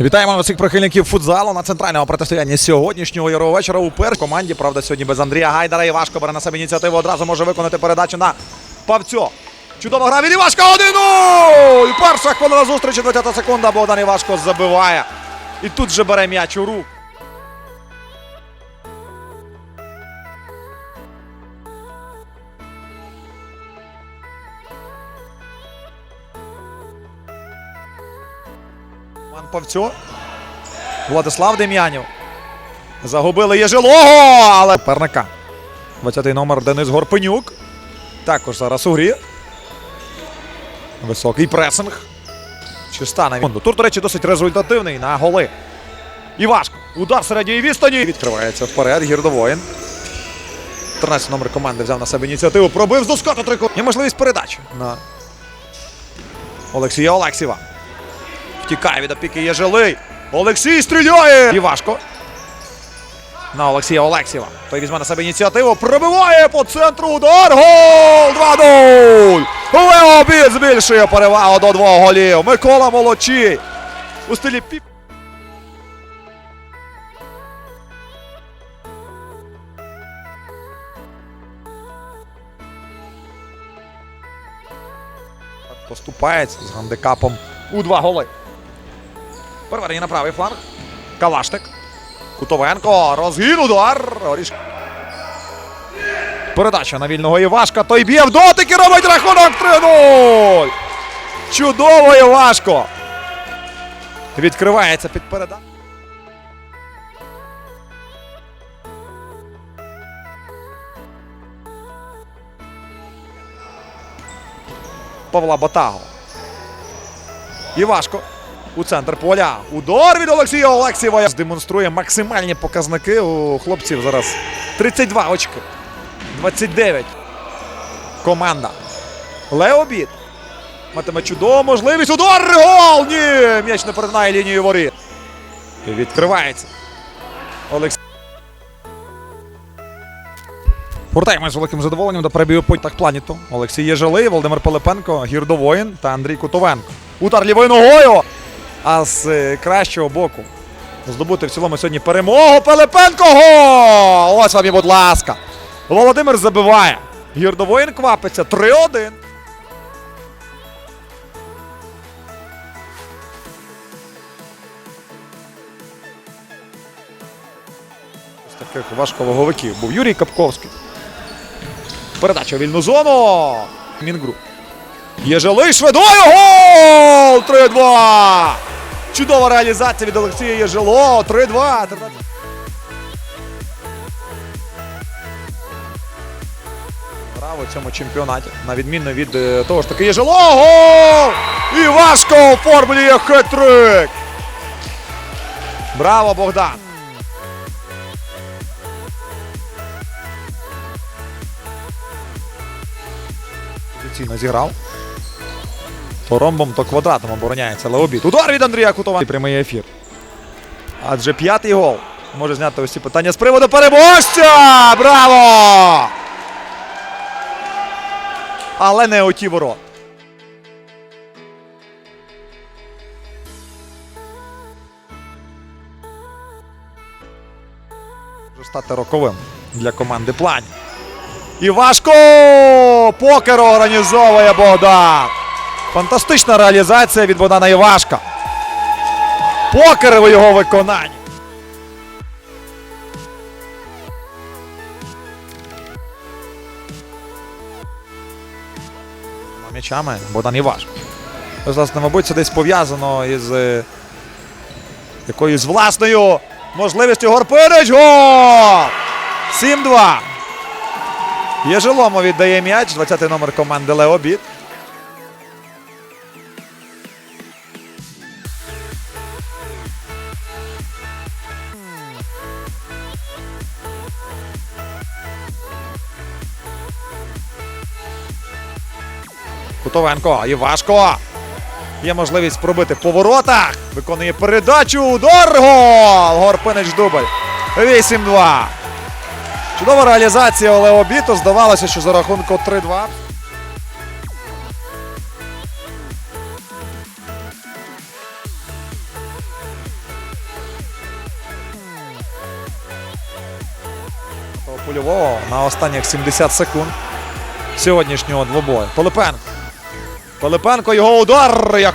Вітаємо всіх прихильників футзалу на центральному протистоянні сьогоднішнього ярового вечора у першій команді. Правда, сьогодні без Андрія Гайдара. Івашко бере на себе ініціативу. Одразу може виконати передачу на Павцьо. Чудова гра від Івашка 1-0! І Перша хвилина зустрічі, 20 секунда. Богдан Івашко забиває. І тут же бере м'яч у рук. Ман Павцьо. Владислав Дем'янів. Загубили Єжилого, але перника. 20-й номер Денис Горпенюк. Також зараз у грі. Високий пресинг. Чи стане він? Тур, до речі, досить результативний на голи. Івашко. Удар середньої відстані. Відкривається вперед. Гірдовоїн. 13 номер команди взяв на себе ініціативу. Пробив з доскоту трику. Є можливість передачі на Олексія Олексєва. Втікає від опіки Єжилий. Олексій стріляє! Івашко. На Олексія Олексєва. Той візьме на себе ініціативу. Пробиває по центру удар. Гол! 2-0! Леобід збільшує перевагу до двох голів. Микола Молодчий. У стилі піп. Поступається з гандикапом у два голи. Переведення на правий фланг. Калаштик. Кутовенко. Розгін удар. Оріш. Передача на вільного Івашка. Той б'є в дотик робить рахунок 3-0. Чудово Івашко. Відкривається під передачу. Павла Батаго. Івашко у центр поля. Удар від Олексія Олексєва. Демонструє максимальні показники у хлопців зараз. 32 очки. 29. Команда. Леобід. Матиме чудову можливість. Удар! Гол! Ні! М'яч не перетинає лінію воріт. І відкривається. Олексій. Повертаємось з великим задоволенням до перебігу по так планіту. Олексій Єжилий, Володимир Пилипенко, Гірдовоїн та Андрій Кутовенко. Удар лівою ногою. А з е, кращого боку здобути в цілому сьогодні перемогу. Пилипенко! Гол! Ось вам і, будь ласка. Володимир забиває. Гірдовоїн квапиться 3-1. З таких важковаговиків був Юрій Капковський. Передача в вільну зону. Мінгру. Єжилий швидою. Гол! 3-2. Чудова реалізація від Олексія Єжило. 3-2. Грав у цьому чемпіонаті. На відміну від е, того ж таки Єжило. Гол! І важко оформлює хет-трик. Браво, Богдан! Позиційно зіграв. То ромбом, то квадратом обороняється Леобід. Удар від Андрія Кутова. Прямий ефір. Адже п'ятий гол може зняти усі питання з приводу переможця! Браво! Але не оті ворот. Може стати роковим для команди плані. І важко! Покер організовує Богдан. Фантастична реалізація від Богдана Івашка. Покер у його виконанні. М'ячами Богдан Івашко. Власне, мабуть, це десь пов'язано із е, якоюсь власною можливістю Горпинич. Гол! 7-2. Єжилому віддає м'яч. 20-й номер команди Леобід. Кутовенко. важко Є можливість пробити по воротах. Виконує передачу. Удар! Гол! Горпинич Дубль. 8-2. Чудова реалізація але обіту. Здавалося, що за рахунку 3-2. Польового на останніх 70 секунд сьогоднішнього двобою. Полипенко. Пилипенко його удар. Як